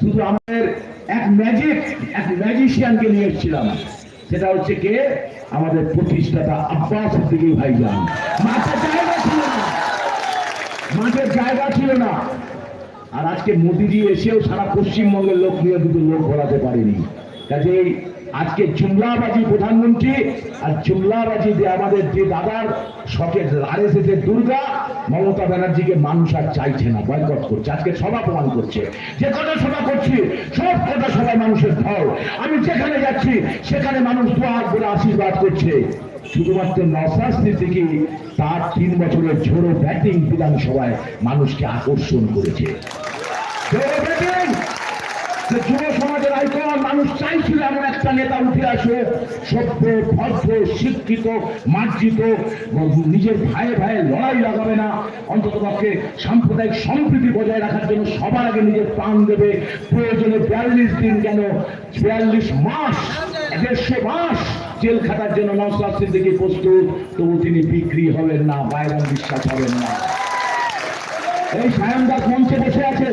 শুধু আমাদের এক ম্যাজিক এক ম্যাজিশিয়ানকে নিয়ে এসেছিলাম। সেটা হচ্ছে কে? আমাদের প্রতিষ্ঠাতা আব্বাস দিকে ভাইজান মাঠে জায়গা ছিল না। মাঠের জায়গা ছিল না। আর আজকে মোদিজি এসেও সারা পশ্চিমবঙ্গের লোক নিয়ে দুটো লোক ঘোরাতে পারেনি। কাজেই আজকে জুমলাবাজি প্রধানমন্ত্রী আর জুমলাবাজি দিয়ে আমাদের যে দাদার শখের আরএসএস এর দুর্গা, মমতা ব্যানার্জিকে মানুষ আর চাইছে না বয়কট করছে। আজকে সভা প্রমাণ করছে। যে কটা সভা করছি, সব কটা সবাই মানুষের ফল আমি যেখানে যাচ্ছি, সেখানে মানুষ দোয়া করে আশীর্বাদ করছে। শুধুমাত্র নসাস থেকে তার তিন বছরের ঝোড়ো ব্যাটিং বিধানসভায় মানুষকে আকর্ষণ করেছে। যুব মানুষ একটা নেতা উঠে শিক্ষিত নিজের লড়াই লাগাবে না সাম্প্রদায়িক সম্প্রীতি বজায় রাখার জন্য সবার আগে নিজের প্রাণ দেবে। প্রয়োজনে বিয়াল্লিশ দিন কেন বিয়াল্লিশ মাস, দেড়শো মাস জেল খাটার জন্য নওসাদ সিদ্দিকী প্রস্তুত, তবু তিনি বিক্রি হবেন না, বাইরাম বিশ্বাস হবেন না। এই সায়ন দাস মঞ্চে বসে আছে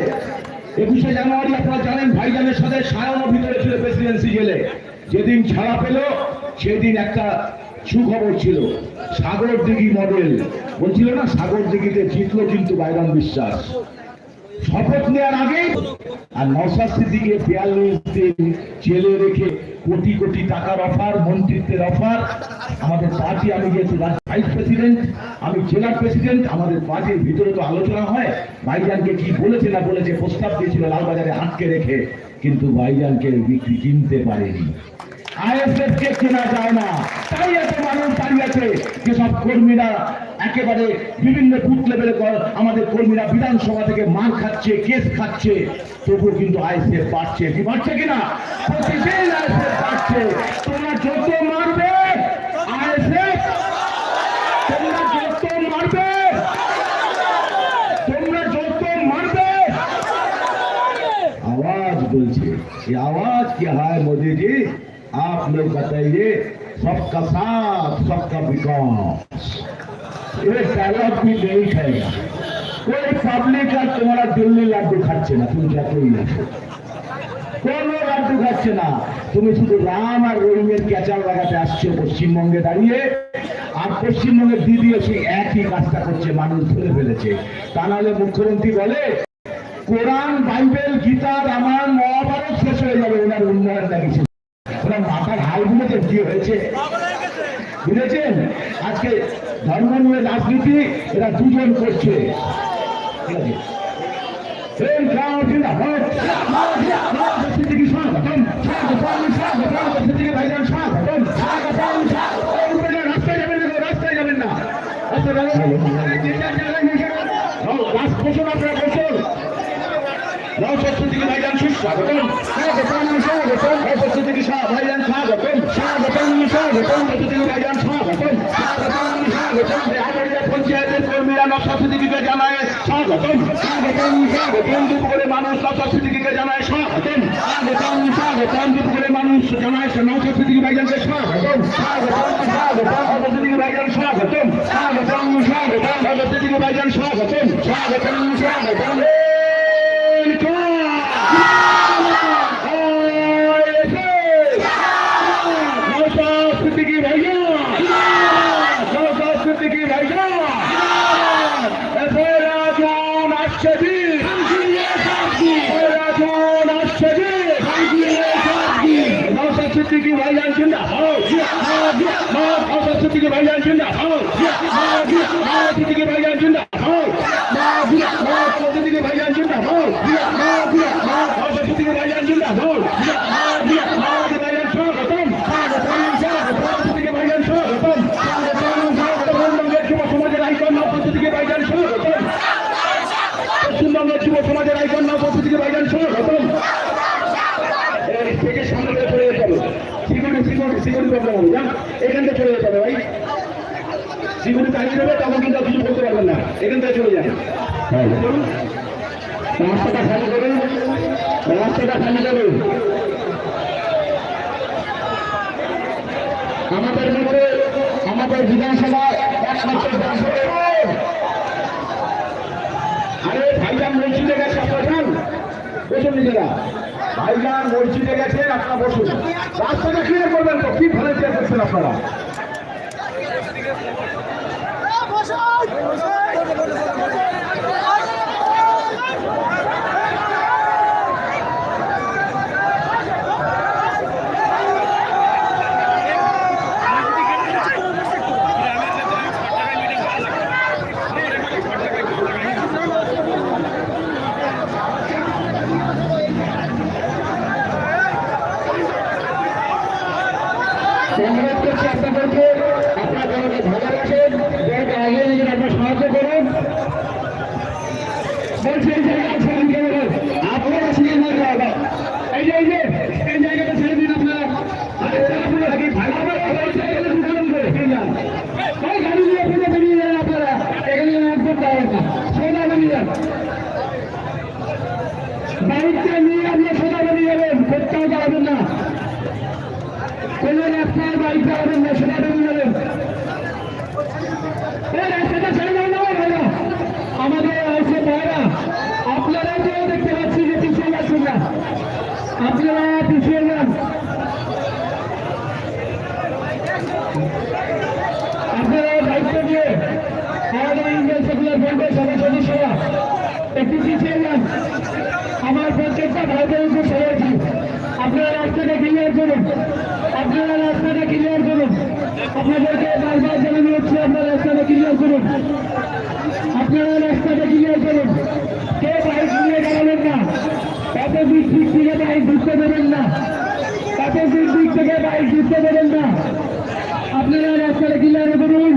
একুশে জানুয়ারি আপনারা জানেন ভাইজানের সাথে সায়নও ভিতরে ছিল প্রেসিডেন্সি জেলে। যেদিন ছাড়া পেল, সেদিন একটা সুখবর ছিল। Sagardighi model. বলছিল না সাগর দিঘিতে জিতলো কিন্তু বাইরাম বিশ্বাস। শপথ নেওয়ার আগে আর নসাদ সিদ্দিকে বিয়াল্লিশ দিন জেলে রেখে কোটি কোটি টাকার অফার, মন্ত্রিত্বের অফার। আমাদের পার্টি, আমি যেহেতু ভাইস প্রেসিডেন্ট আমি জেলার প্রেসিডেন্ট আমাদের পার্টির ভিতরে তো আলোচনা হয়। ভাইজানকে কি বলেছে না বলেছে প্রস্তাব দিয়েছিল লালবাজারে আটকে রেখে, কিন্তু ভাইজানকে বিক্রি কিনতে পারেনি। কেনা যায় না। তাই যেসব কর্মীরা একেবারে বিভিন্ন বুথ লেভেলে আমাদের কর্মীরা বিধানসভা থেকে মার খাচ্ছে, কেস খাচ্ছে। তবুও কিন্তু আইসিএফ বাড়ছে কি বাড়ছে কিনা প্রতিদিন আইসিএফ বাড়ছে তোমরা যত মারবে আইসিএফ তোমরা যত মারবে তোমরা যত মারবে আওয়াজ বলছে ये आवाज़ क्या है मोदी जी आप लोग बताइए सबका साथ सबका विकास ये डायलॉग भी नहीं खाएगा ওই পাবলিক আর তোমরা দিল্লি লাড্ডু খাচ্ছে না, তুমি যতই না? কোন লাড্ডু খাচ্ছে না। তুমি শুধু রাম আর রহিমের ক্যাচাল লাগাতে আসছো পশ্চিমবঙ্গে দাঁড়িয়ে, আর পশ্চিমবঙ্গের দিদিও সেই একই কাজটা করছে, মানুষ ধরে ফেলেছে। তা নাহলে মুখ্যমন্ত্রী বলে, কোরআন, বাইবেল, গীতা, রামায়ণ, মহাভারত শেষ হয়ে যাবে, ওনার উন্নয়ন লাগিয়েছে ওনার মাথার হালগুলোতে কি হয়েছে? বুঝেছেন? আজকে ধর্ম নিয়ে রাজনীতি, এরা দুজন করছে। পঞ্চায়েতের কর্মীরা নৌসদ সিদ্দিকিকে জানায় স্বাগতম স্বাগতম স্বাগতম দুপুরে মানুষ সিদ্দিকিকে জানায় স্বাগতম স্বাগতম স্বাগতম দুপুরে মানুষ জানায় সিদ্দিকি ভাইজানকে স্বাগতম স্বাগতম স্বাগতম সিদ্দিকি ভাইজান স্বাগতম স্বাগতম স্বাগতম সিদ্দিকি ভাইজান স্বাগতম স্বাগতম স্বাগতম ভাইজান জিন্দা সিদ্দিকি ভাইজান জিন্দা সিদ্দিকি ভাইজান জিন্দা সিদ্দিকি ভাইজান জিন্দা ভাইজান স্বাগতম সিদ্দিকি ভাইজান স্বাগতম পশ্চিমবঙ্গের যুব সমাজের আইকন সিদ্দিকি ভাইজান স্বাগতম পশ্চিমবঙ্গের যুব সমাজের আইকন সিদ্দিকি ভাইজান স্বাগতম এই থেকে সামনে করে চলে যেতে হবে সিকিউরিটি সিকিউরিটি সিকিউরিটি প্রবলেম হবে জান এখান থেকে চলে যেতে হবে ভাই দেবে তখন কিন্তু কিছু করতে পারবেন না। এখান থেকে চলে যান। রাস্তাটা খালি করুন। রাস্তাটা খালি করুন। আমাদের মধ্যে আমাদের বিধানসভা। আরে ভাইজান মসজিদে গেছে আপনার বসুন নিজেরা। ভাইজান মসজিদে গেছেন আপনারা বসুন। রাস্তাটা ক্লিয়ার করবেন তো কি ভলেন্টিয়ার করছেন আপনারা? অনুরোধ করছি আপনাদেরকে আপনারা জনকে ভালোবাসেন জনকে আগে নিজের আপনার সাহায্য করুন বলছি এই জায়গাটা ছেড়ে দিতে হবে আপনারা ছিলেন না জায়গা এই যে এই যে এই জায়গাটা ছেড়ে দিন আপনারা আরে আপনারা কি ভালোভাবে এই জায়গাটা ঢুকানো করে ফিরে যান এই গাড়ি নিয়ে ফিরে বেরিয়ে যান আপনারা এখানে একদম যাবেন না সোজা বেরিয়ে যান বাইকটা নিয়ে আপনি সোজা বেরিয়ে যাবেন কোথাও যাবেন না কোনো রাস্তায় বাইক চালাবেন না সেটা বেরিয়ে যাবেন এই রাস্তাটা ছেড়ে দাও না ভাইরা আমাদের আছে ভাইরা আপনারা তো দেখতে পাচ্ছি যে পিছিয়ে যাচ্ছেন না আপনারা পিছিয়ে যান আপনারা দায়িত্ব দিয়ে আমাদের ইন্ডিয়ান সেকুলার ফ্রন্টের সদস্য সদস্যরা একটু পিছিয়ে যান আমার প্রত্যেকটা ভাই বোনকে সবাইছি আপনারা রাস্তাটা ক্লিয়ার করুন। আপনারা রাস্তাটা ক্লিয়ার করুন। আপনাদেরকে বারবার জানানো হচ্ছে, আপনারা রাস্তাটা ক্লিয়ার করুন। আপনারা রাস্তাটা ক্লিয়ার করুন। কে বাইক নিয়ে দাঁড়াবেন না। কত দিক দিক থেকে বাইক না। কত দিক দিক থেকে বাইক ঢুকতে দেবেন না। আপনারা রাস্তাটা ক্লিয়ার করুন।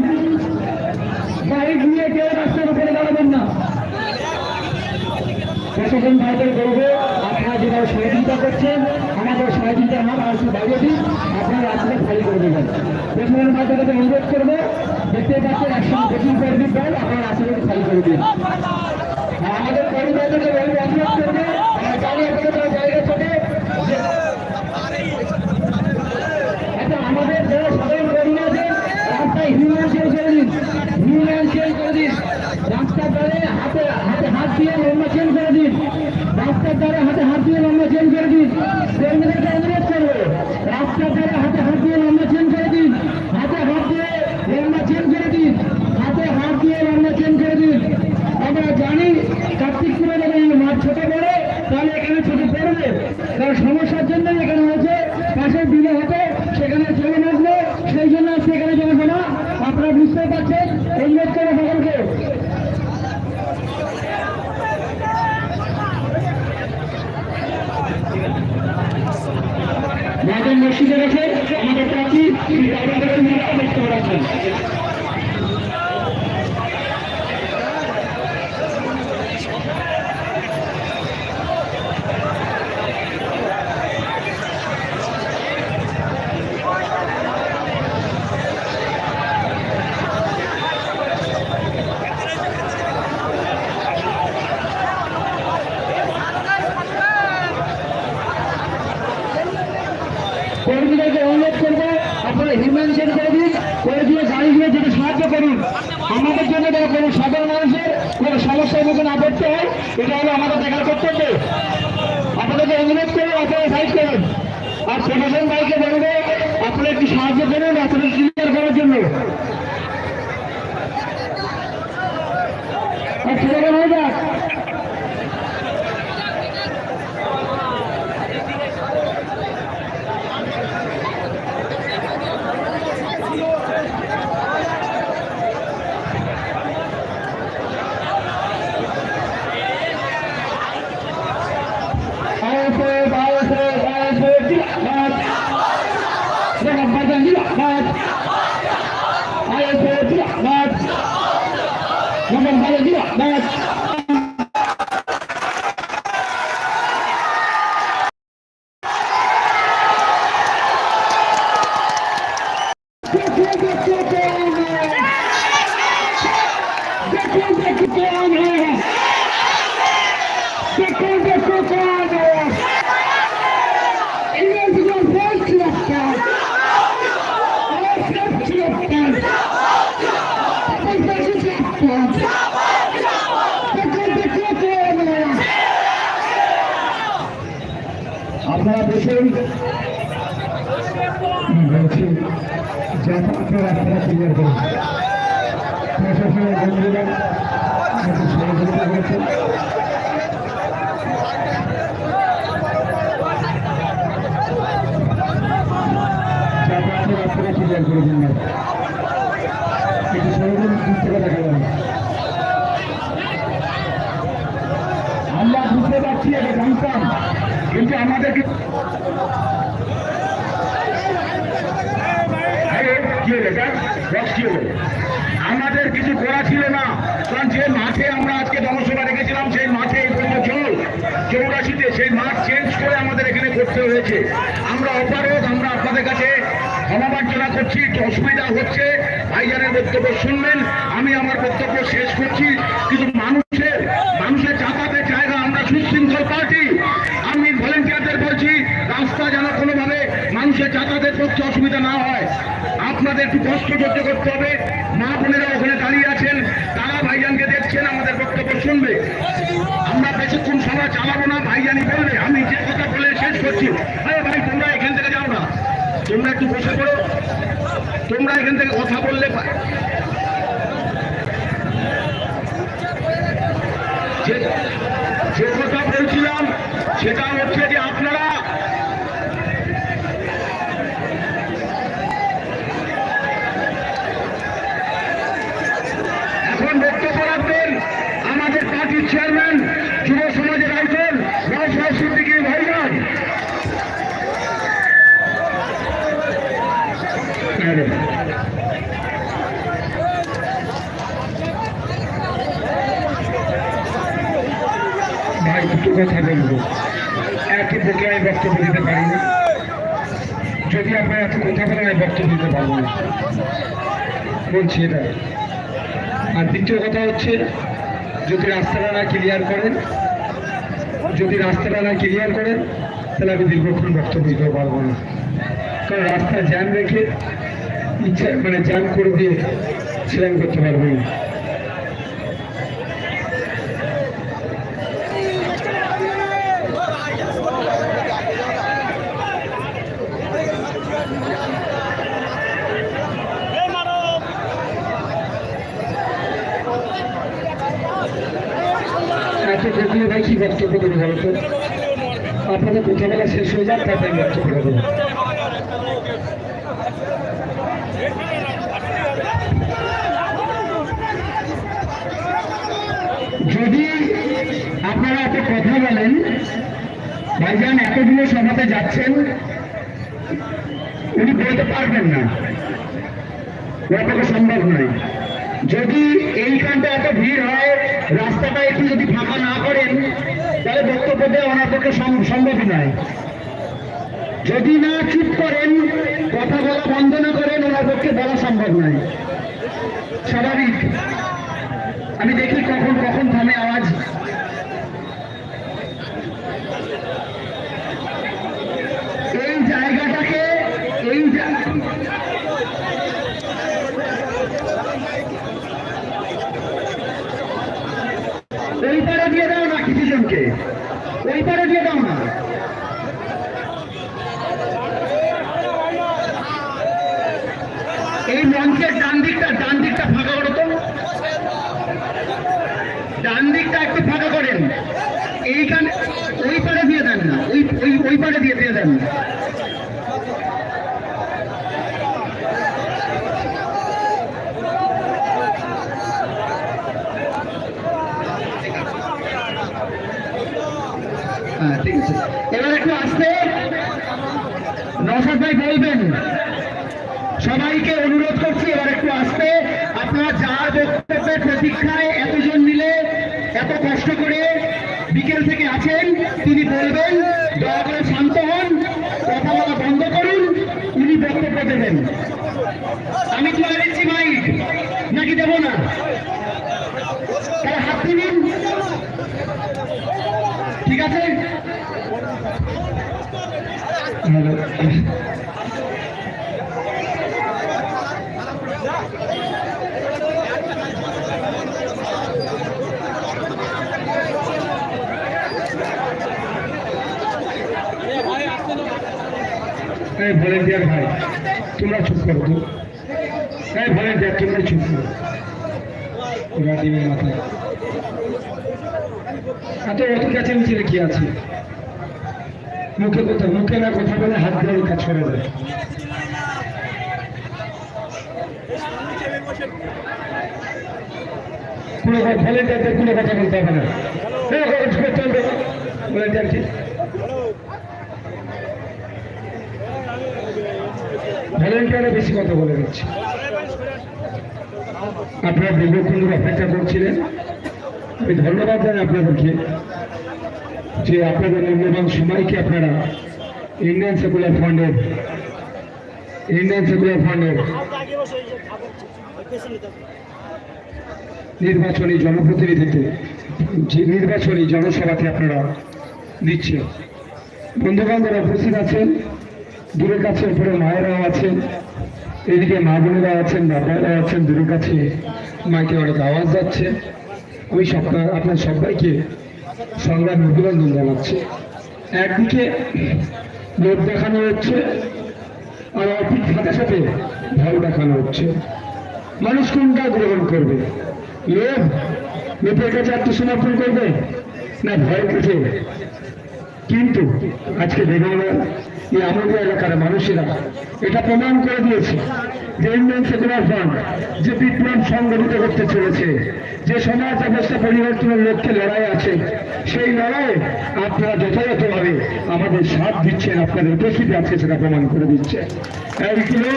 বাইক নিয়ে কেউ রাস্তার উপরে না। ভাইদের করব আপনারা সহযোগিতা করছেন, আমাদের সহযোগিতার হাত আর একটু দিন, আপনারা রাস্তাটা খালি করে দেবেন। প্রশাসন ভাইদের কাছে অনুরোধ করব, দেখতে পাচ্ছেন একসঙ্গে বেশি করে দিন পর আপনারা রাস্তাটা খালি করে দিন আমাদের কর্মীদেরকে বলব জায়গা আচ্ছা আমাদের কর্মী করে করে ধারে হাতে হাতে হাত দিয়ে লম্বা চেন করে দিন রাস্তার ধারে হাতে হাত দিয়ে লম্বা চেন করে দিন কর্মীদেরকে অনুরোধ করব রাস্তার ধারে হাতে হাত দিয়ে লম্বা চেন করে দিন হাতে হাত দিয়ে লম্বা চেন করে দিন হাতে হাত দিয়ে লম্বা চেন করে দিন আমরা জানি কার্তিকপুরে যদি মাঠ ছোট পড়ে তাহলে এখানে ছোট পড়বে কারণ সমস্যার জন্য এখানে হয়েছে পাশের দিলে হতে সেখানে চলে আসবে সেই জন্য আজকে এখানে জমা না আপনারা বুঝতে পারছেন অনুরোধ করে সকলকে মাদের মসজিদে রেখে আমাদের প্রাচীর দেখতে পাচ্ছেন কর্মীদেরকে অনুরোধ করব আপনারা হিউম্যানশন করে দিন করে দিয়ে গাড়িগুলো যেতে সাহায্য করুন আমাদের জন্য যারা কোনো সাধারণ মানুষের কোনো সমস্যার মুখে না পড়তে হয়, এটা হলো আমাদের দেখার কর্তব্য। আপনাদেরকে অনুরোধ করে, আপনারা সাইড করুন। আর প্রশাসন ভাইকে রাস্তাটা ক্লিয়ার করে দিন না একটু আমরা বুঝতে পারছি এটা জানতাম, কিন্তু আমাদেরকে? আমাদের কিছু করা ছিল না। কারণ যে মাঠে আমরা আজকে জনসভা রেখেছিলাম, সেই মাঠে এই জল চৌরাশিতে সেই মাঠ চেঞ্জ করে আমাদের এখানে করতে হয়েছে। আমরা অপারগ, আমরা আপনাদের কাছে ক্ষমাবাঞ্চনা করছি, একটু অসুবিধা হচ্ছে। ভাইজানের বক্তব্য শুনবেন, আমি আমার বক্তব্য শেষ করছি। কিন্তু মানুষের মানুষের যাতায়াতের জায়গা আমরা সুশৃঙ্খল পার্টি। আমি ভলেন্টিয়ারদের বলছি, রাস্তা যেন কোনোভাবে মানুষের যাতায়াতের পক্ষে অসুবিধা না হয়। আপনাদের একটু কষ্ট সহ্য করতে হবে। মা বোনেরা ওখানে দাঁড়িয়ে আছেন, তারা ভাইজানকে দেখছেন, আমাদের বক্তব্য শুনবে। আমরা বেশিক্ষণ সময় চালাবো না ভাইজানি বলবে। আমি যে কথা বলে শেষ করছি আরে ভাই তোমরা এখান থেকে যাও না তোমরা একটু বসে পড়ো তোমরা এখান থেকে কথা বললে যে কথা বলছিলাম সেটা হচ্ছে যে আপনারা এখন বক্তব্য রাখবেন আমাদের পার্টির চেয়ারম্যান যুব সমাজের আইকন নওশাদ সিদ্দিকী ভাইজান ভাই দুটো কথা বলব একই পক্ষে আমি বক্তব্য দিতে পারি না। যদি আপনার এত কথা বলেন আমি বক্তব্য দিতে পারব না। বলছি এটা। আর দ্বিতীয় কথা হচ্ছে, যদি রাস্তাটা না ক্লিয়ার করেন, যদি রাস্তাটা না ক্লিয়ার করেন, তাহলে আমি দীর্ঘক্ষণ বক্তব্য দিতে পারব না। কারণ রাস্তা জ্যাম রেখে ইচ্ছা মানে জ্যাম করে দিয়ে সেটা আমি করতে পারব না এত গতিয়ে ভাই কি বক্তব্য দেবো বলো তো আপনাদের কথা বলা শেষ হয়ে যাক তারপরে আমি বক্তব্য দেবো যদি আপনারা এত কথা বলেন ভাইজান এতগুলো সভাতে যাচ্ছেন, উনি বলতে পারবেন না। সম্ভব নয়। যদি এইখানটা এত ভিড় হয়, রাস্তাটা একটু যদি ফাঁকা না করেন, তাহলে বক্তব্য দেওয়া ওনার পক্ষে সম- সম্ভবই নয়। যদি না চুপ করেন, কথা বলা বন্ধ না করেন, ওনার পক্ষে বলা সম্ভব নয়। স্বাভাবিক। আমি দেখি কখন কখন থামে আওয়াজ এই জায়গাটাকে এই জা- ওই পারে দিয়ে দাও না কিছুজনকে ওই পারে দিয়ে দাও না এই মঞ্চের ডান দিকটা ডান দিকটা ফাঁকা করো তো ডান দিকটা একটু ফাঁকা করেন। এইখানে ওই পারে দিয়ে দেন না। ওই ওই ওই পারে দিয়ে দিয়ে দেন। না হ্যাঁ ঠিক আছে। এবার একটু আসতে। নশাদ ভাই বলবেন সবাইকে অনুরোধ করছি এবার একটু আসতে আপনারা যার বক্তব্যের প্রতীক্ষায় এতজন মিলে এত কষ্ট করে বিকেল থেকে আছেন তিনি বলবেন দয়া করে শান্ত হন কথা বলা বন্ধ করুন উনি বক্তব্য দেবেন আমি তুলে দিচ্ছি মাইক নাকি দেবো না তাহলে হাত দিন ঠিক আছে হ্যালো এই ভলেন্টিয়ার ভাই তোমরা চুপ করো তো। এই ভলেন্টিয়ার তোমরা চুপ করো। না কথা বলে হাত কোনো কথা বলতে হবে না। এই, এই, এই, চলবে। ভলেন্টিয়ার কি ভলেন্টিয়ারে বেশি কথা বলে দিচ্ছে আপনারা দীর্ঘক্ষণ ধরে অপেক্ষা করছিলেন। আমি ধন্যবাদ জানাই আপনাদেরকে যে আপনাদের মূল্যবান সময়কে আপনারা ইন্ডিয়ান সেকুলার ফান্ডের ইন্ডিয়ান সেকুলার ফান্ডের নির্বাচনী জনপ্রতিনিধিতে যে নির্বাচনী জনসভাতে আপনারা দিচ্ছেন বন্ধুবান্ধবরা উপস্থিত আছেন দূরের কাছে উপরে মায়েরাও আছেন। এদিকে মা বোনেরা আছেন বাবারা আছেন, দূরের কাছে মাইকে অনেক আওয়াজ যাচ্ছে। আমি সব আপনার সবাইকে সংগ্রাম অভিনন্দন জানাচ্ছি। একদিকে লোক দেখানো হচ্ছে, আর অপিক সাথে সাথে ভয় দেখানো হচ্ছে। মানুষ কোনটা গ্রহণ করবে? লোভ? লোকের কাছে আত্মসমর্পণ করবে? না ভয় কাছে? কিন্তু আজকে বেঙ্গলের এই আমাদের এলাকার মানুষেরা এটা প্রমাণ করে দিয়েছে যে ইন্ডিয়ান সেকুলার ফান্ড যে বিপ্লব সংগঠিত করতে চলেছে, যে সমাজ ব্যবস্থা পরিবর্তনের লক্ষ্যে লড়াই আছে, সেই লড়াইয়ে আপনারা যথাযথভাবে আমাদের সাথ দিচ্ছেন, আপনাদের উপস্থিতি আছে সেটা প্রমাণ করে দিচ্ছে। একদিকে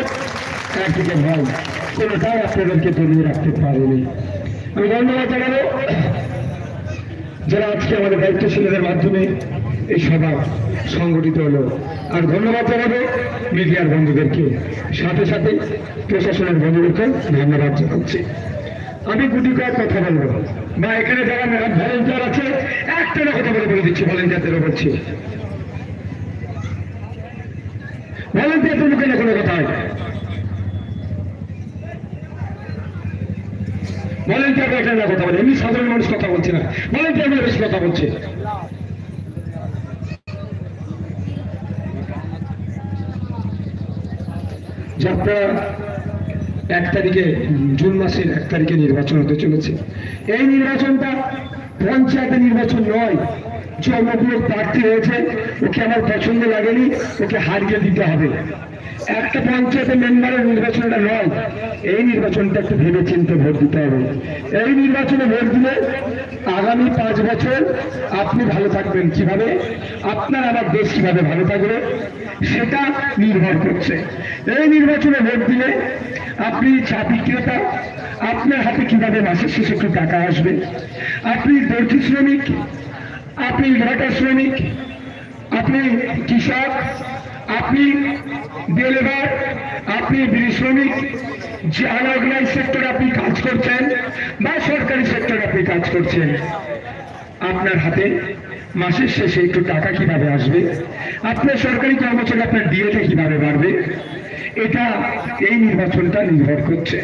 একদিকে ভয় কোনোটাই আপনাদেরকে দলিয়ে রাখতে পারেনি। আমি ধন্যবাদ জানাব যারা আজকে আমাদের দায়িত্বশীলদের মাধ্যমে এই সভা সংগঠিত হলো। আর ধন্যবাদ জানাব মিডিয়ার বন্ধুদেরকে। সাথে সাথে প্রশাসনের বন্ধুদেরকে ধন্যবাদ জানাচ্ছি। আমি গুটি কয়েক কথা বলব। বা এখানে যারা ভলেন্টিয়ার আছে, একটা না কথা বলে বলে দিচ্ছি ভলেন্টিয়ারদেরও বলছি। ভলেন্টিয়ারদের মুখে না কোনো কথা হয়। ভলেন্টিয়ার এখানে কথা বলে। এমনি সাধারণ মানুষ কথা বলছে না। ভলেন্টিয়ার বেশি কথা বলছে। যাত্রা এক তারিখে, জুন মাসের এক তারিখে নির্বাচন হতে চলেছে। এই নির্বাচনটা পঞ্চায়েতের নির্বাচন নয় যে প্রার্থী হয়েছে। ওকে আমার পছন্দ লাগেনি, ওকে হারিয়ে দিতে হবে। একটা পঞ্চায়েতের মেম্বারের নির্বাচনটা নয়। এই নির্বাচনটা একটু ভেবে চিন্তে ভোট দিতে হবে। এই নির্বাচনে ভোট দিলে আগামী পাঁচ বছর আপনি ভালো থাকবেন কীভাবে? আপনার আমার দেশ কীভাবে ভালো থাকবে? সেটা নির্ভর করছে। এই নির্বাচনে ভোট দিলে আপনি চা বিক্রেতা আপনার হাতে কীভাবে মাসের শেষে একটু টাকা আসবে? আপনি দর্জি শ্রমিক, আপনি ঘাটা শ্রমিক, আপনি কৃষক আপনি ডেলিভার আপনি বিড়ি শ্রমিক, যে আনঅর্গানাইজ সেক্টরে আপনি কাজ করছেন বা সরকারি সেক্টরে আপনি কাজ করছেন, আপনার হাতে মাসের শেষে একটু টাকা কীভাবে আসবে? আপনার সরকারি কর্মচারী আপনার ডিএটা কীভাবে বাড়বে? এটা এই নির্বাচনটা নির্ভর করছে।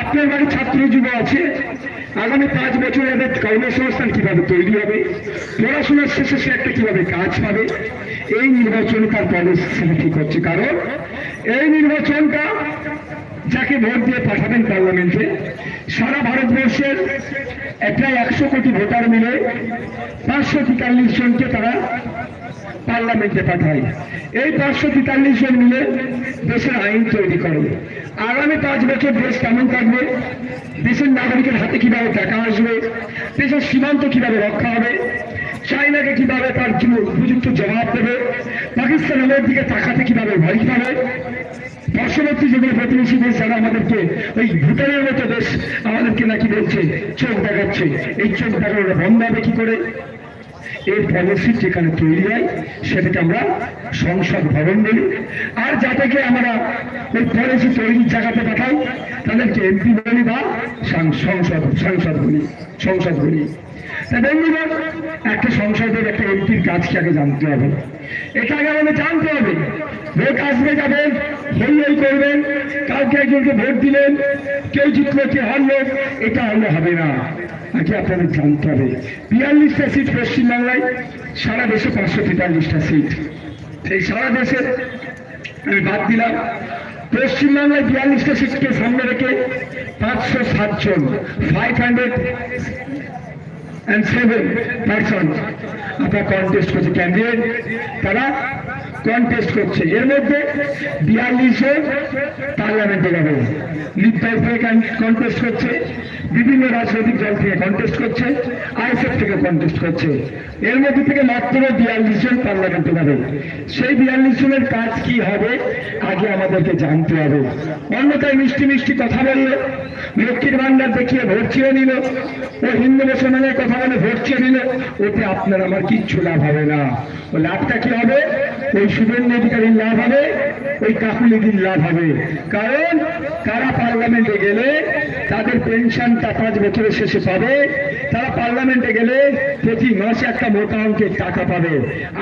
আপনার বাড়ি ছাত্র যুব আছে, আগামী পাঁচ বছর এদের কর্মসংস্থান কীভাবে তৈরি হবে? পড়াশোনার শেষে সে একটা কীভাবে কাজ পাবে? এই নির্বাচন তার পলিসি ঠিক হচ্ছে। কারণ এই নির্বাচনটা যাকে ভোট দিয়ে পাঠাবেন পার্লামেন্টে, সারা ভারতবর্ষের একটা একশো কোটি ভোটার মিলে পাঁচশো তেতাল্লিশ জনকে তারা পার্লামেন্টে পাঠায়। এই পাঁচশো তেতাল্লিশ জন মিলে দেশের আইন তৈরি করে। আগামী পাঁচ বছর দেশ কেমন থাকবে? দেশের নাগরিকের হাতে কীভাবে টাকা আসবে? দেশের সীমান্ত কীভাবে রক্ষা হবে? চাইনাকে কীভাবে তার উপযুক্ত জবাব দেবে? পাকিস্তান আমাদের দিকে তাকাতে কীভাবে ভয় পাবে? পার্শ্ববর্তী যেগুলো প্রতিবেশী দেশ যারা আমাদেরকে ওই ভুটানের মতো দেশ আমাদেরকে নাকি বলছে, চোখ দেখাচ্ছে। এই চোখ দেখানোটা বন্ধ হবে কি করে? এর পলিসি যেখানে তৈরি হয়, সেটাকে আমরা সংসদ ভবন বলি। আর যাদেরকে আমরা ওই পলিসি তৈরির জায়গাতে পাঠাই, তাদেরকে এমপি বলি বা সংসদ সংসদ বলি সংসদ বলি। বন্ধুগণ একটা সংসদের একটা এমপির কাজ কি আগে জানতে হবে? এটা আগে আমাদের জানতে হবে। ভোট আসবে যাবেন হই হই করবেন, কাউকে একজনকে ভোট দিলেন, কেউ জিতলো কে হারলো, এটা হলে হবে না। আগে আপনাদের জানতে হবে। বিয়াল্লিশটা সিট পশ্চিমবাংলায়, সারা দেশে পাঁচশো তেতাল্লিশটা সিট সেই সারা দেশের আমি বাদ দিলাম। পশ্চিমবাংলায় বিয়াল্লিশটা সিটকে সামনে রেখে পাঁচশো সাতজন five hundred and seven person আপনার কন্টেস্ট করছে। ক্যান্ডিডেট তারা কন্টেস্ট করছে। এর মধ্যে বিয়াল্লিশে পার্লামেন্টে যাবে লিপ্তার থেকে কন্টেস্ট করছে। বিভিন্ন রাজনৈতিক দল থেকে কন্টেস্ট করছে। কন্টেস্ট করছে এর মধ্যে থেকে মাত্র বিয়াল্লিশ জন পার্লামেন্টে যাবে। সেই বিয়াল্লিশ জনের কাজ কি হবে, আগে আমাদেরকে জানতে হবে। অন্যথায় মিষ্টি মিষ্টি কথা বলল, লক্ষ্মীর ভান্ডার দেখিয়ে ভোট চেয়ে নিল। ও হিন্দু মুসলমানের কথা বলে ভোট চেয়ে নিল। ওতে আপনার আমার কিচ্ছু লাভ হবে না। ও লাভটা কি হবে? ওই শুভেন্দু অধিকারীর লাভ হবে, ওই কাকুলিদির লাভ হবে। কারণ, তারা পার্লামেন্টে গেলে তাদের পেনশনটা পাঁচ বছরের শেষে পাবে। তারা পার্লামেন্টে গেলে প্রতি মাসে একটা মোটা অঙ্কের টাকা পাবে।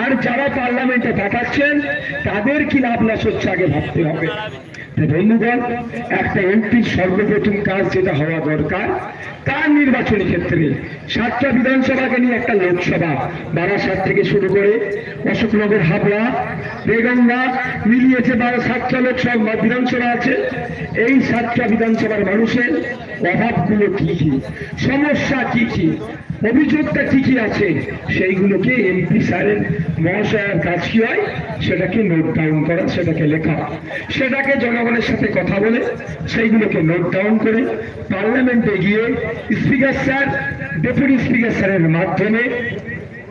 আর যারা পার্লামেন্টে পাঠাচ্ছেন, তাদের কি লাভ লস হচ্ছে আগে ভাবতে হবে। বন্ধুগণ, একটা এমপির সর্বপ্রথম কাজ যেটা হওয়া দরকার, তার নির্বাচনী ক্ষেত্রে সাতটা বিধানসভাকে নিয়ে একটা লোকসভা, বারাসাত থেকে শুরু করে অশোকনগর, হাবড়া, বেগঙ্গা, মিলিয়েছে বারো সাতটা লোকসভা বিধানসভা আছে। এই সাতটা বিধানসভার মানুষের অভাবগুলো কি কি? সমস্যা কি কি? অভিযোগটা কি কি আছে? সেইগুলোকে এমপি স্যারের মহাশয়ের কাজ কি হয়? সেটাকে নোট ডাউন করা, সেটাকে লেখা। সেটাকে জনগণের সাথে কথা বলে, সেইগুলোকে নোট ডাউন করে পার্লামেন্টে গিয়ে স্পিকার স্যার ডেপুটি স্পিকার স্যারের মাধ্যমে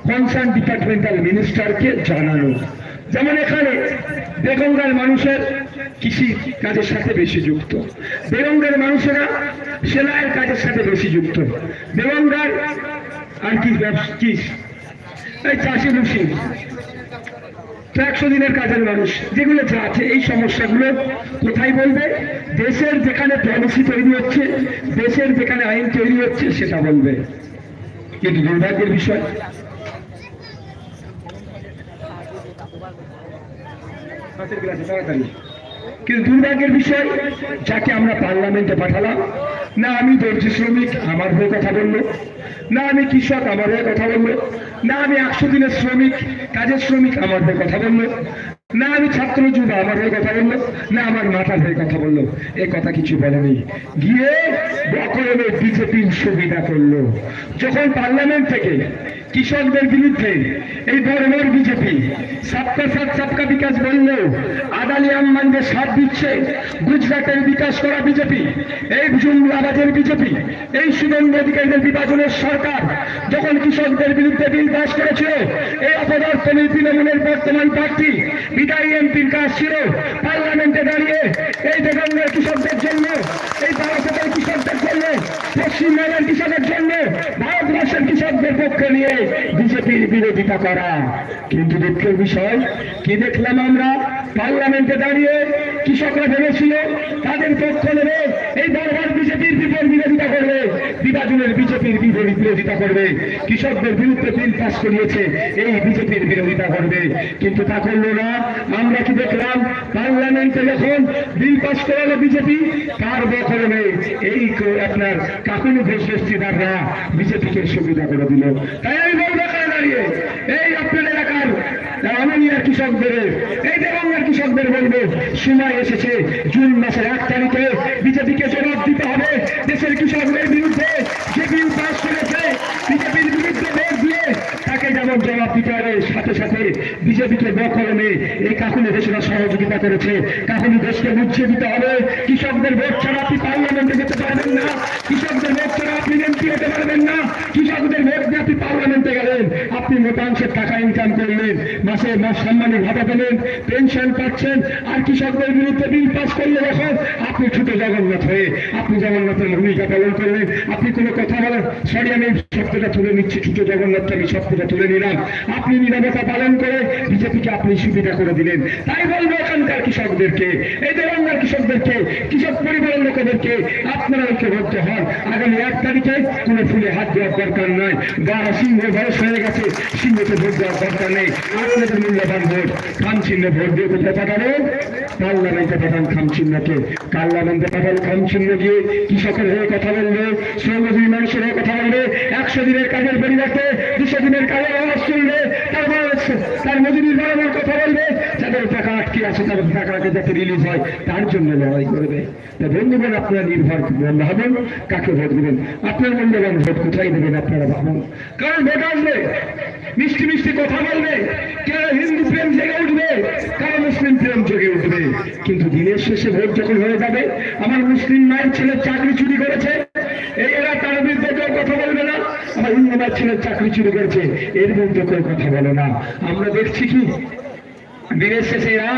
কনসার্ন ডিপার্টমেন্টাল মিনিস্টারকে জানানো। যেমন এখানে বেগঙ্গার মানুষের কৃষি কাজের সাথে বেশি যুক্ত। বেগঙ্গার মানুষেরা সেলাইয়ের কাজের সাথে বেশি যুক্ত। বেগঙ্গার আর কি চাষি মুসি একশো দিনের কাজের মানুষ। যেগুলো যা আছে, এই সমস্যাগুলো কোথায় বলবে? দেশের যেখানে পলিসি তৈরি হচ্ছে, দেশের যেখানে আইন তৈরি হচ্ছে, সেটা বলবে। কিন্তু দুর্ভাগ্যের বিষয়। কিন্তু দুর্ভাগ্যের বিষয়, যাকে আমরা পার্লামেন্টে পাঠালাম, না আমি দর্জি শ্রমিক আমার হয়ে কথা বলল, না আমি কৃষক আমার হয়ে কথা বলল, না আমি একশো দিনের শ্রমিক, কাজের শ্রমিক আমার হয়ে কথা বলল, না আমি ছাত্র যুবা আমার হয়ে কথা বলল, না আমার মাথার হয়ে কথা বলল। এ কথা কিছু বলেনি। গিয়ে বকরমে বিজেপির সুবিধা করল। যখন পার্লামেন্ট থেকে কৃষকদের বিরুদ্ধে এই বড় বিজেপি। সবকা সাথ, সবকা বিকাশ বললেও আদালি আম্বানদের সাথ দিচ্ছে গুজরাটের বিকাশ করা বিজেপি, এই জুমলাবাজের বিজেপি, এই শুভেন্দু অধিকারীদের বিভাজনের সরকার যখন কৃষকদের বিরুদ্ধে বিল পাশ করেছিল, এই অপদার্থ নীতি তৃণমূলের বর্তমান প্রার্থী, বিদায়ী এমপির কাজ ছিল পার্লামেন্টে দাঁড়িয়ে এই বেগঙ্গের কৃষকদের জন্য, এই ভারতের কৃষকদের জন্য পশ্চিমবঙ্গের কৃষকের জন্য, ভারতবর্ষের কৃষকদের পক্ষে নিয়ে বিজেপির বিরোধিতা করা। কিন্তু দুঃখের বিষয়, কি দেখলাম আমরা? পার্লামেন্টে দাঁড়িয়ে কৃষকরা ভেবেছিল, তাদের পক্ষ নেবে, এই বারবার বিজেপির বিপদ বিরোধিতা করবে। বিভাজনের বিজেপির বিরোধিতা করবে। কৃষকদের বিরুদ্ধে বিল পাস করিয়েছে, এই বিজেপির বিরোধিতা করবে। কিন্তু তা করল না। আমরা কি দেখলাম? পার্লামেন্টে যখন বিল পাস করালো বিজেপি, তার বছরে এই আপনার কাকুনি ঘোষ তারা বিজেপিকে সুবিধা করে দিল। তাই আমি দাঁড়িয়ে, এই আপনার এলাকার কৃষকদের, এই দেবাঙ্গার কৃষকদের বলব, সময় এসেছে, জুন মাসের এক তারিখে বিজেপিকে জবাব দিতে হবে। দেশের কৃষকদের বিরুদ্ধে যে বিল পাস করেছে, বিজেপির বিরুদ্ধে ভোট দিয়ে তাকে যেমন জবাব দিতে হবে, সাথে সাথে বিজেপিকে বকলমে এই কাকুনি দেশেরা সহযোগিতা করেছে। কাকুনি দেশকে মুছিয়ে দিতে হবে, কৃষকদের ভোট ছাড়া আপনি পার্লামেন্টে যেতে পারবেন না কৃষকদের ভোট ছাড়া আপনি এমপি হতে পারবেন না কৃষকদের ভোট দিয়ে আপনি পার্লামেন্টে গেলেন মোটাংশের টাকা ইনকাম করলেন, মাসে মাস সম্মানের ভাতা পেলেন পেনশন পাচ্ছেন, আর কৃষকদের বিরুদ্ধে বিল পাস করলে এখন আপনি ছোট জগন্নাথ হয়ে, আপনি জগন্নাথের ভূমিকা পালন করলেন, আপনি কোনো কথা বলেন, সরি, আমি শব্দটা তুলে নিচ্ছি, ছোট জগন্নাথ আমি শব্দটা তুলে নিলাম। আপনি নিরাপত্তা পালন করে বিজেপিকে আপনি সুবিধা করে দিলেন। তাই বলব এখানকার কৃষকদেরকে, এই দেবাঙ্গার কৃষকদেরকে, কৃষক পরিবারের লোকেদেরকে আপনারা ঐক্যবদ্ধ হন। আগামী এক তারিখে কোনো ফুলে হাত দেওয়ার দরকার নয় গাড়া সিংহ বয়স হয়ে গেছে, সিংহকে ভোট দেওয়ার দরকার নেই। আপনাদের মূল্যবান ভোট খাম চিহ্নে ভোট দিয়ে কোথায় পাঠাবেন পার্লামেন্টে পাঠান খামচিহ্নকে পার্লামেন্টে পাঠান খাম গিয়ে কৃষকের হয়ে কথা বলবে? শ্রমজীবী মানুষের হয়ে কথা বলবে? একশো দিনের কাজের পরিবর্তে দুশো দিনের কাজের আওয়াজ চলবে তার তার মজুরির কথা বলবে? যাদের টাকা আটকে আছে তাদের টাকাকে যাতে রিলিজ হয়, তার জন্য লড়াই করবে। তা বন্ধুগণ, আপনারা নির্ভর করবেন ভাবুন কাকে ভোট দেবেন? আপনার মূল্যবান ভোট কোথায় দেবেন, আপনারা ভাবুন। কারণ ভোট আসবে, মিষ্টি মিষ্টি কথা বলবে কেউ হিন্দু প্রেম জেগে উঠবে কারও মুসলিম প্রেম জেগে উঠবে? কিন্তু দিনের শেষে ভোট যখন হয়ে যাবে, আমার মুসলিম মায়ের ছেলে চাকরি চুরি করেছে এরা তার বিরুদ্ধে কেউ কথা বলবে না, আমার হিন্দু মায়ের ছেলে চাকরি চুরি করেছে, এর বিরুদ্ধে কেউ কথা বলে না। আমরা দেখছি কি? দিনের শেষে এরা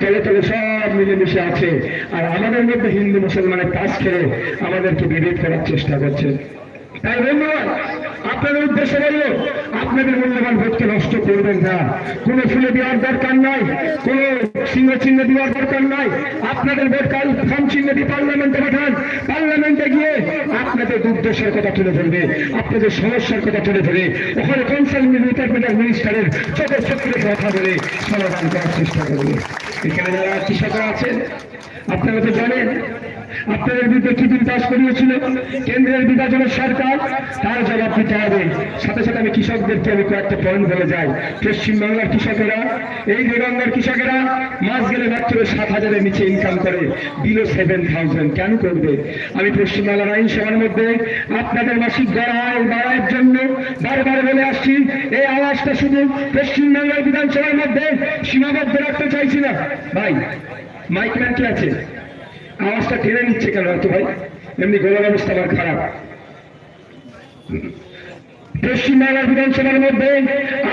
তলে তলে সব মিলেমিশে আছে। আর আমাদের মধ্যে হিন্দু মুসলমানের তাস খেলে আমাদেরকে বিভেদ করার চেষ্টা করছে। তাই ধন্যবাদ। আপনাদের উদ্দেশ্যে বলব, আপনাদের মূল্যবান ভোটকে নষ্ট করবেন না। কোনো ফুলে দেওয়ার দরকার নাই, কোনো সিংহ চিহ্ন দেওয়ার দরকার নাই। আপনাদের ভোট কাল ফর্ম চিহ্ন দিয়ে পার্লামেন্টে পাঠান। পার্লামেন্টে গিয়ে আপনাদের দুর্দশার কথা তুলে ধরবে, আপনাদের সমস্যার কথা তুলে ধরে ওখানে কনসার্ন ডিপার্টমেন্টের মিনিস্টারের চোখের চোখের কথা বলে সমাধান করার চেষ্টা করবে। এখানে যারা কৃষকরা আছেন, আপনারা তো জানেন আপনাদের বিরুদ্ধে বিল পাশ করিয়েছিল কেন্দ্রের বিভাজনের সরকার। তার জবাব দিতে হবে। সাথে সাথে আমি কৃষকদেরকে আমি কয়েকটা পয়েন্ট বলে যাই। পশ্চিমবাংলার কৃষকেরা, এই রেগঙ্গার কৃষকেরা মাস গেলে মাত্র সাত হাজারের নিচে ইনকাম করে। বিলো সেভেন থাউজেন্ড কেন করবে? আমি পশ্চিমবাংলার আইন আইনসভার মধ্যে আপনাদের মাসিক গড়ায় বাড়ায়ের জন্য বারবার বলে আসছি, এই আওয়াজটা শুধু পশ্চিমবাংলার বিধানসভার মধ্যে সীমাবদ্ধ রাখতে চাইছি না। ভাই মাইকম্যান কি আছে? আওয়াজটা টেনে নিচ্ছে কেন এত ভাই? এমনি গোলার অবস্থা আমার খারাপ। পশ্চিমবাংলার বিধানসভার মধ্যে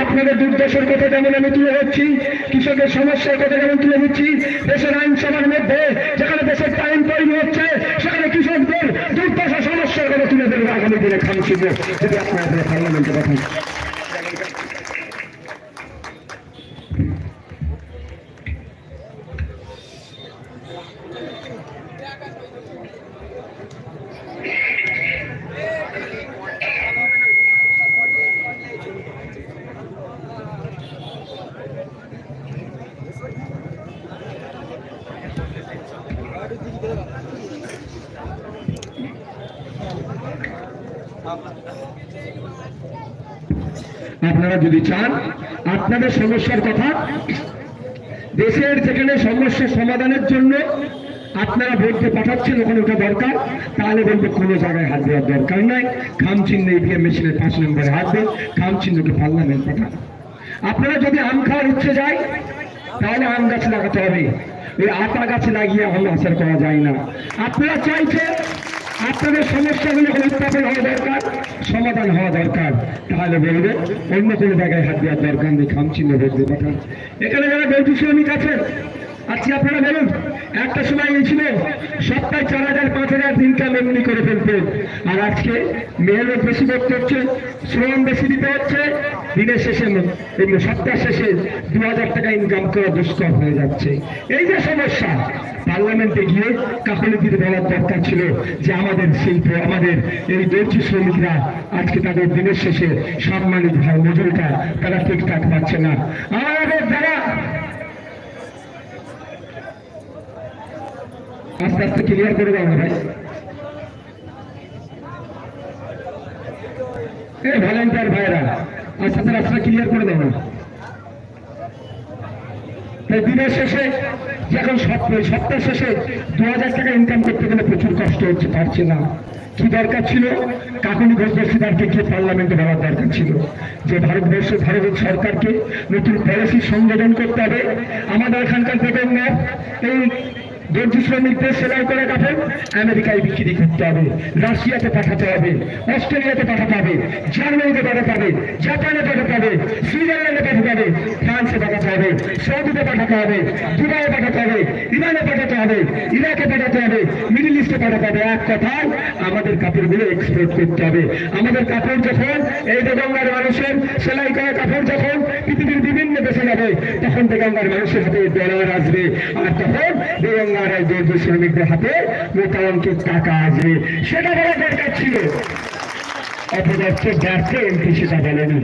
আপনাদের দুর্দশার কথা যেমন আমি তুলে ধরছি, কৃষকের সমস্যার কথা যেমন তুলে দিচ্ছি দেশের আইনসভার মধ্যে যেখানে দেশের টাইম তৈরি হচ্ছে, সেখানে কৃষকদের দুর্দশা সমস্যার কথা তুলে ধরবে আগামী দিনে খামছিল যদি আপনারা পার্লামেন্টে পাঠান আপনারা যদি চান আপনাদের সমস্যার কথা দেশের যেখানে সমস্যা সমাধানের জন্য আপনারা ভোটকে পাঠাচ্ছেন, ওখানে ওটা দরকার। তাহলে বলব, কোনো জায়গায় হাত দেওয়ার দরকার নাই। খাম চিহ্ন ইভিএম মেশিনের পাঁচ নম্বরে হাত দেন, খাম চিহ্নকে পার্লামেন্ট পাঠান। আপনারা যদি আম খাওয়ার ইচ্ছে যায়, তাহলে আম গাছ লাগাতে হবে। ওই আতা গাছ লাগিয়ে আম আসার করা যায় না। আপনারা চাইছেন, আপনাদের সমস্যাগুলো উত্থাপন হওয়া দরকার, সমাধান হওয়া দরকার। তাহলে বলবে অন্য কোনো জায়গায় হাত দেওয়ার দরকার নেই খামচিহ্ন ভোট দিয়ে পাঠান। এখানে যারা বৈঠক শ্রমিক আছেন আজকে আপনারা বলুন, একটা সময় এই ছিল, সপ্তাহে চার হাজার, পাঁচ হাজার ইনকাম এমনি করে ফেলতেন আর আজকে মেহনত বেশি করতে হচ্ছে শ্রম বেশি দিতে হচ্ছে, দিনের শেষে সপ্তাহ শেষে দু হাজার টাকা ইনকাম করা দুষ্কর হয়ে যাচ্ছে। এই যে সমস্যা পার্লামেন্টে গিয়ে কাকলিপিতে বলার দরকার ছিল যে আমাদের শিল্প, আমাদের এই দর্জি শ্রমিকরা আজকে তাদের দিনের শেষে সম্মানিত হয় মজুরিটা তারা ঠিকঠাক পাচ্ছে না। আমাদের যারা আস্তে ক্লিয়ার করে এই ভাইরা ক্লিয়ার করে দাও তাই দিনের শেষে, যখন সপ্তাহ শেষে দু হাজার টাকা ইনকাম করতে গেলে প্রচুর কষ্ট হচ্ছে, পারছে না। কি দরকার ছিল? কাকুনি ঘোষ পার্লামেন্টে দেওয়ার দরকার ছিল। যে ভারতবর্ষ ভারত সরকারকে নতুন পলিসি সংযোজন করতে হবে। আমাদের এখানকার বেগমরা এই দর্জি শ্রমিকদের সেলাই করা কাপড় আমেরিকায় বিক্রি করতে হবে রাশিয়াতে পাঠাতে হবে অস্ট্রেলিয়াতে পাঠাতে হবে জার্মানিতে পাঠাতে হবে জাপানে পাঠাতে হবে সুইজারল্যান্ডে পাঠাতে হবে ফ্রান্সে পাঠাতে হবে সৌদিতে পাঠাতে হবে দুবাইয়ে পাঠাতে হবে ইরানে পাঠাতে হবে ইরাকে পাঠাতে হবে মিডিল ইস্টে পাঠাতে হবে এক কথায় আমাদের কাপড়গুলো এক্সপোর্ট করতে হবে আমাদের কাপড় যখন এই বেগঙ্গার মানুষের সেলাই করা কাপড় যখন পৃথিবীর বিভিন্ন দেশে যাবে তখন বেগঙ্গার মানুষের হাতে ডলার আসবে আর তখন বেগঙ্গার এই দর্জি শ্রমিকদের হাতে অঙ্কের টাকা আছে, সেটা বলা দরকার ছিল অপদার্থ ব্যর্থ এমপি সেটা বলেনি